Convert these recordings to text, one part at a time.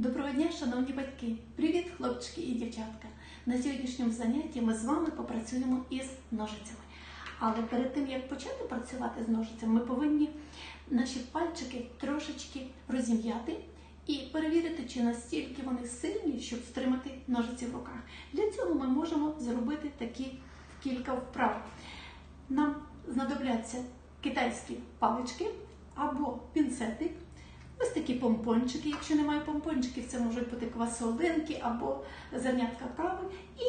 Доброго дня, шановні батьки! Привіт, хлопчики і дівчатка! На сьогоднішньому занятті ми з вами попрацюємо із ножицями. Але перед тим як почати працювати з ножицями, ми повинні наші пальчики трошечки розім'яти і перевірити, чи настільки вони сильні, щоб стримати ножиці в руках. Для цього ми можемо зробити такі кілька вправ. Нам знадобляться китайські палички або пінцетик. Ось такі помпончики. Якщо немає помпончиків, це можуть бути квасолинки або зернятка кави. І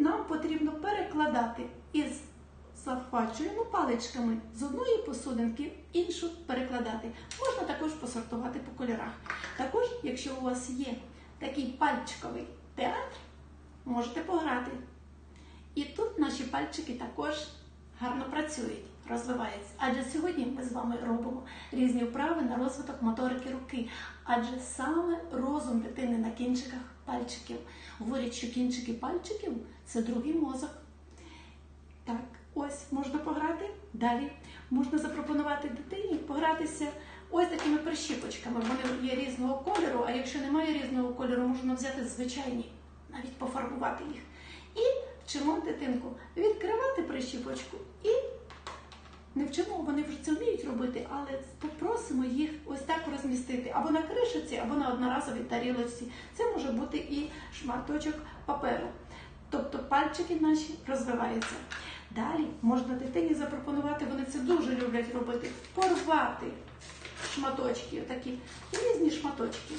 нам потрібно перекладати із захвачуємо паличками з одної посудинки в іншу перекладати. Можна також посортувати по кольорах. Також, якщо у вас є такий пальчиковий театр, можете пограти. І тут наші пальчики також гарно працюють, розвиваються. Адже сьогодні ми з вами робимо різні вправи на розвиток моторики руки. Адже саме розум дитини на кінчиках пальчиків. Говорять, що кінчики пальчиків це другий мозок. Так, ось можна пограти. Далі можна запропонувати дитині погратися ось такими прищіпочками. Вони є різного кольору, а якщо немає різного кольору, можна взяти звичайні, навіть пофарбувати їх. Вчимо дитинку відкривати прищіпочку і не вчимо, вони вже це вміють робити, але попросимо їх ось так розмістити або на кришиці, або на одноразовій тарілочці. Це може бути і шматочок паперу. Тобто пальчики наші розвиваються. Далі можна дитині запропонувати, вони це дуже люблять робити, порвати шматочки, такі різні шматочки.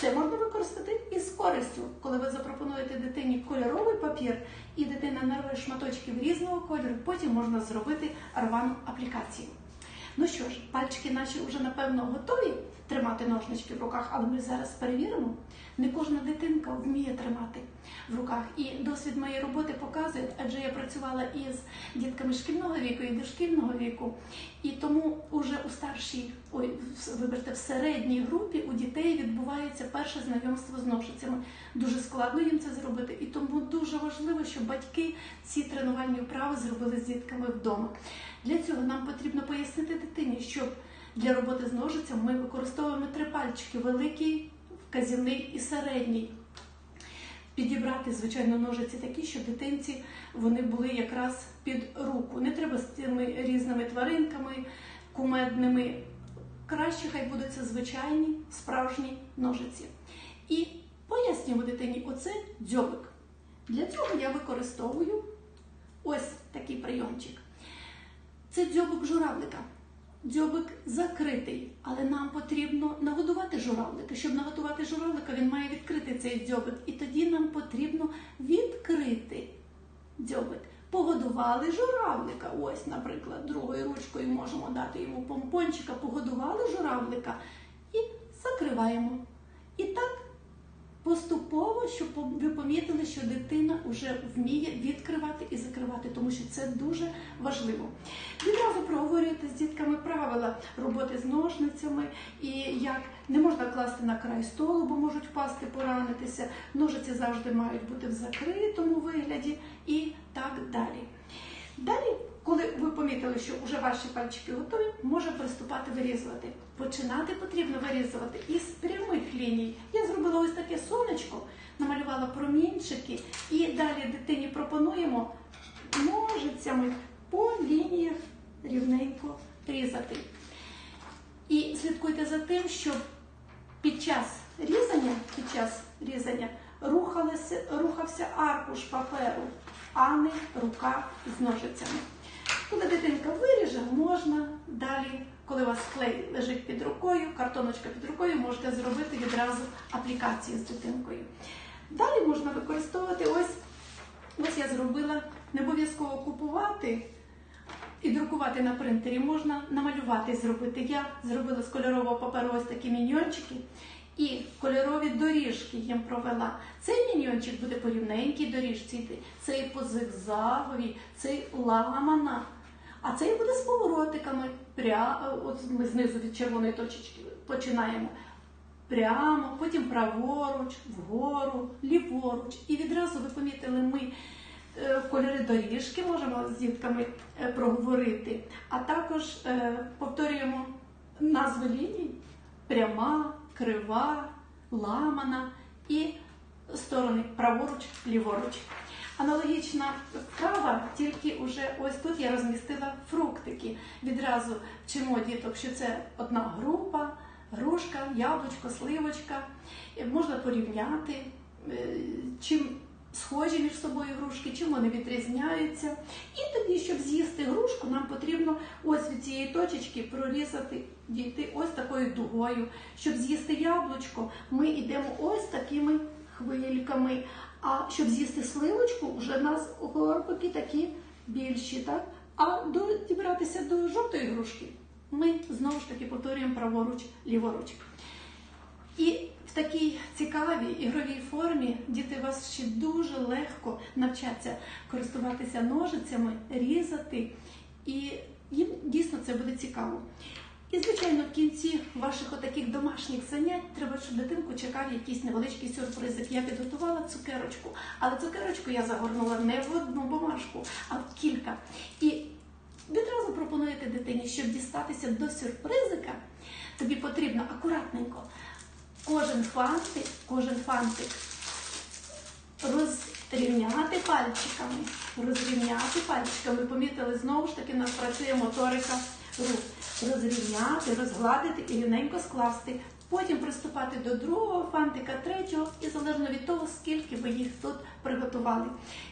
Це можна використати і з користю, коли ви запропонуєте дитині кольоровий папір, і дитина нарве шматочків різного кольору, потім можна зробити рвану аплікацію. Ну що ж, пальчики наші вже напевно готові тримати ножнички в руках, але ми зараз перевіримо. Не кожна дитинка вміє тримати в руках. І досвід моєї роботи показує, адже я працювала із дітками шкільного віку і дошкільного віку. І тому уже у старшій, ой, вибачте, в середній групі у дітей відбувається перше знайомство з ножицями. Дуже складно їм це зробити, і тому дуже важливо, щоб батьки ці тренувальні вправи зробили з дітками вдома. Для цього нам потрібно пояснити дитині, що для роботи з ножицями ми використовуємо три пальчики великий, вказівний і середній. Підібрати, звичайно, ножиці такі, щоб дитинці вони були якраз під руку. Не треба з тими різними тваринками, кумедними. Краще хай будуть це звичайні справжні ножиці. І пояснюємо дитині оце дзьобик. Для цього я використовую ось такий прийомчик. Це дзьобик журавлика. Дзьобик закритий, але нам потрібно нагодувати журавлика. Щоб наготувати журавлика, він має відкрити цей дзьобик. І тоді нам потрібно відкрити. Погодували журавлика. Ось, наприклад, другою ручкою можемо дати йому помпончика, погодували журавлика і закриваємо. І так щоб ви помітили, що дитина вже вміє відкривати і закривати, тому що це дуже важливо. Відразу проговорюйте з дітками правила роботи з ножницями і як не можна класти на край столу, бо можуть впасти, поранитися. Ножиці завжди мають бути в закритому вигляді і так далі. Далі, коли ви помітили, що вже ваші пальчики готові, можна приступати вирізувати. Починати потрібно вирізувати із прямих ліній. Я зробила ось таке сонечко, намалювала промінчики, і далі дитині пропонуємо ножицями по лініях рівненько різати. І слідкуйте за тим, щоб під час різання, під час різання рухався аркуш паперу, а не рука з ножицями. Коли дитинка виріже, можна далі, коли у вас клей лежить під рукою, картоночка під рукою, можете зробити відразу аплікацію з дитинкою. Далі можна використовувати ось, ось я зробила, не обов'язково купувати і друкувати на принтері, можна намалювати зробити. Я зробила з кольорового паперу ось такі міньйончики. І кольорові доріжки їм провела. Цей міньйончик буде по рівненькій доріжці цей по зигзаговій, цей ламана. А цей буде з поворотиками. Пря... От ми знизу від червоної точечки починаємо. Прямо, потім праворуч, вгору, ліворуч. І відразу ви помітили, ми е, кольори доріжки можемо з дітками е, проговорити, а також е, повторюємо назви ліній пряма крива, ламана і сторони праворуч, ліворуч. Аналогічна вправа, тільки уже ось тут я розмістила фруктики. Відразу вчимо діток, що це одна група, грушка, яблучко, сливочка. Е, Можна порівняти, е, чим схожі між собою грушки, чим вони відрізняються. І тоді, щоб з'їсти грушку, нам потрібно ось від цієї точечки прорізати, дійти ось такою дугою. Щоб з'їсти яблучко, ми йдемо ось такими хвильками. А щоб з'їсти сливочку, вже в нас горбики такі більші, так? А до дібратися до жовтої грушки, ми знову ж таки повторюємо праворуч, ліворуч. І в такій цікавій ігровій формі діти вас ще дуже легко навчаться користуватися ножицями, різати, і їм дійсно це буде цікаво. І, звичайно, в кінці ваших отаких домашніх занять треба, щоб дитинку чекав якийсь невеличкий сюрпризик. Я підготувала цукерочку, але цукерочку я загорнула не в одну бумажку, а в кілька. І відразу пропонуєте дитині, щоб дістатися до сюрпризика, тобі потрібно акуратненько кожен фантик, кожен фантик розрівняти пальчиками, розрівняти пальчиками. Помітили, знову ж таки, нас працює моторика рук. Розрівняти, розгладити і рівненько скласти. Потім приступати до другого фантика, третього, і залежно від того, скільки ви їх тут приготували.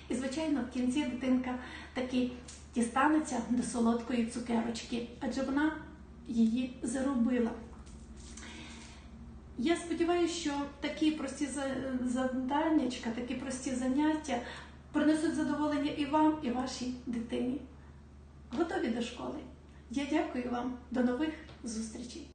І, звичайно, в кінці дитинка таки дістанеться до солодкої цукерочки, адже вона її заробила. Я сподіваюся, що такі прості за- завданнячка, такі прості заняття принесуть задоволення і вам, і вашій дитині. Готові до школи. Я дякую вам. До нових зустрічей.